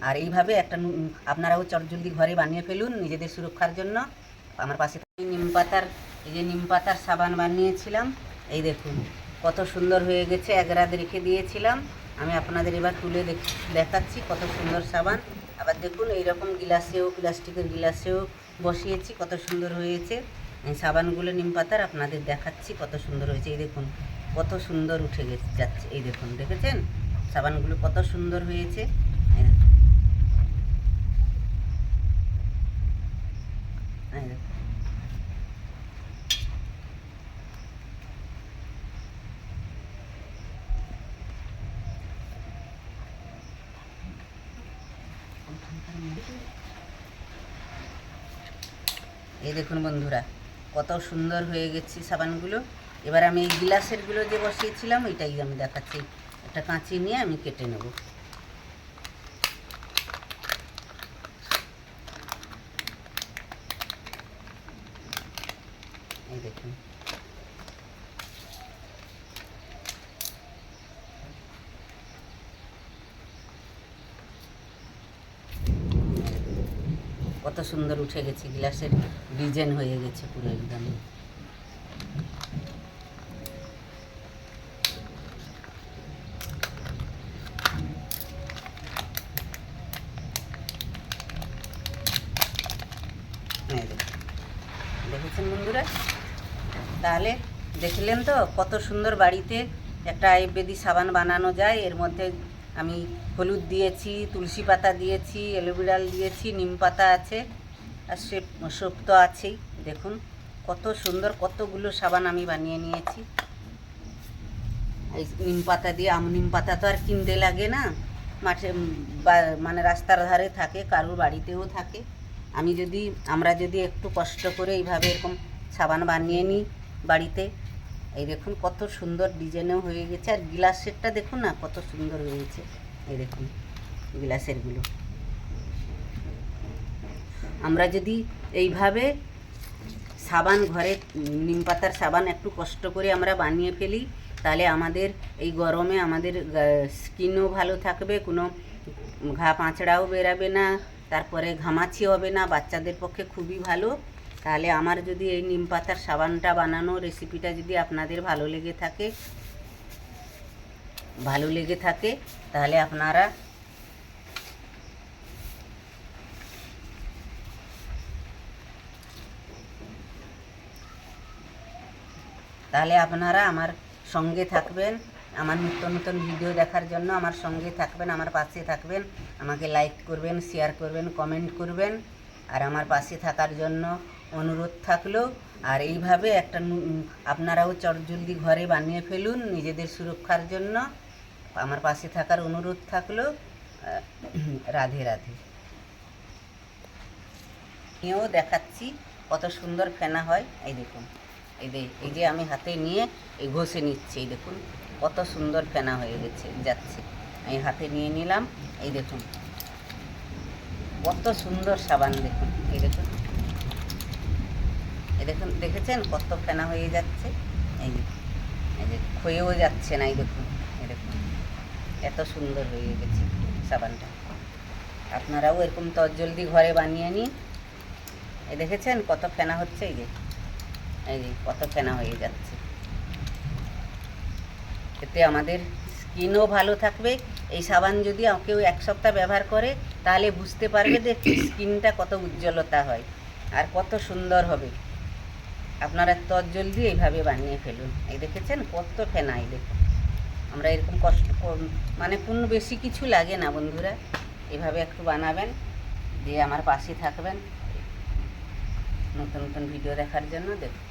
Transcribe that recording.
আর এইভাবে একটা আপনারাও চটজলদি ঘরে বানিয়ে ফেলুন নিজেদের সুরক্ষার জন্য। আমার পাশে। নিম পাতার এই যে নিম পাতার সাবান বানিয়েছিলাম, এই দেখুন, কত সুন্দর হয়ে গেছে, এক রাত রেখে দিয়েছিলাম। আমি আপনাদের এবার তুলে দেখ- দেখাচ্ছি কত সুন্দর সাবান। আবার দেখুন, এইরকম গিলাসেও প্লাস্টিকের গিলাসেও বসিয়েছি, কত সুন্দর হয়েছে। সাবানগুলো, নিম পাতার, আপনাদের দেখাচ্ছি কত সুন্দর হয়েছে। এই দেখুন, কত সুন্দর উঠে গেছে যাচ্ছে। এই দেখুন, দেখেছেন? সাবানগুলো কত সুন্দর হয়েছে। এই দেখুন। বন্ধুরা, কত সুন্দর হয়ে গেছে সাবানগুলো এবার আমি এই গিলাসেরগুলো যে বসিয়েছিলাম এটাই আমি দেখাচ্ছি একটা কাঁচি নিয়ে আমি কেটে নেব এই দেখুন। কত সুন্দর উঠে গেছে গ্লাসের ডিজাইন হয়ে গেছে পুরো একদম। দেখেছেন বন্ধুরা? তাহলে দেখলেন তো, কত সুন্দর বাড়িতে একটা আয়ুর্বেদিক সাবান বানানো যায়। এর মধ্যে আমি হলুদ দিয়েছি, তুলসী পাতা দিয়েছি, অ্যালোভেরাল দিয়েছি, নিম পাতা আছে, আর সে সোপ তো আছেই। দেখুন, কত সুন্দর কতগুলো সাবান আমি বানিয়ে নিয়েছি। এই নিম পাতা দিয়ে আম নিম পাতা তো আর কিনতে লাগে না। মাঠে মানে রাস্তার ধারে থাকে, কারুর বাড়িতেও থাকে। আমি যদি, আমরা যদি একটু কষ্ট করে এইভাবে এরকম সাবান বানিয়ে নিই বাড়িতে। এই দেখুন কত সুন্দর ডিজাইনও হয়ে গেছে। আর গ্লাসেরটা দেখুন না, কত সুন্দর হয়েছে এই দেখুন গ্লাসেরগুলো আমরা যদি এইভাবে সাবান ঘরে, নিম পাতার সাবান একটু কষ্ট করে আমরা বানিয়ে ফেলি, তাহলে আমাদের এই গরমে আমাদের স্কিনও ভালো থাকবে, কোনো ঘা পাঁচড়াও বেরাবে না, তারপরে ঘামাচি হবে না, বাচ্চাদের পক্ষে খুবই ভালো। তাহলে আমার যদি এই নিম পাতার সাবানটা বানানো রেসিপিটা যদি আপনাদের ভালো লেগে থাকে, ভালো লেগে থাকে, তাহলে আপনারা তাহলে আপনারা আমার সঙ্গে থাকবেন, আমার নিত্য নতুন ভিডিও দেখার জন্য আমার সঙ্গে থাকবেন, আমার পাশে থাকবেন, আমাকে লাইক করবেন শেয়ার করবেন কমেন্ট করবেন। আর আমার পাশে থাকার জন্য অনুরোধ থাকল। আর এইভাবে একটা আপনারাও চটজলদি ঘরে বানিয়ে ফেলুন নিজেদের সুরক্ষার জন্য। আমার পাশে থাকার অনুরোধ থাকল। রাধে রাধে। নিয়েও দেখাচ্ছি কত সুন্দর ফেনা হয়। এই দেখুন, এই যে এই যে আমি হাতে নিয়ে এই ঘষে নিচ্ছি, এই দেখুন, কত সুন্দর ফেনা হয়ে গেছে, যাচ্ছে। আমি হাতে নিয়ে নিলাম, এই দেখুন। কত সুন্দর সাবান দেখুন, এই দেখুন। এই দেখুন, দেখেছেন কত ফেনা হয়ে যাচ্ছে? এই এই যে ক্ষয়েও যাচ্ছে না, এই দেখুন এই দেখুন। এত সুন্দর হয়ে গেছে সাবানটা। আপনারাও এরকম তজ্জলদি ঘরে বানিয়ে নিন। এই দেখেছেন কত ফেনা হচ্ছে? এই যে এই যে কত ফেনা হয়ে যাচ্ছে। এতে আমাদের স্কিনও ভালো থাকবে। এই সাবান যদি কেউ এক সপ্তাহ ব্যবহার করে, তাহলে বুঝতে পারবে যে স্কিনটা কত উজ্জ্বলতা হয় আর কত সুন্দর হবে। আপনারা তজ্জলদি এইভাবে বানিয়ে ফেলুন। এই দেখেছেন কত ফেনা এই দেখুন। আমরা এরকম কষ্ট মানে কোনো বেশি কিছু লাগে না বন্ধুরা। এভাবে একটু বানাবেন, দিয়ে আমার পাশে থাকবেন। নতুন নতুন ভিডিও দেখার জন্য দেখুন।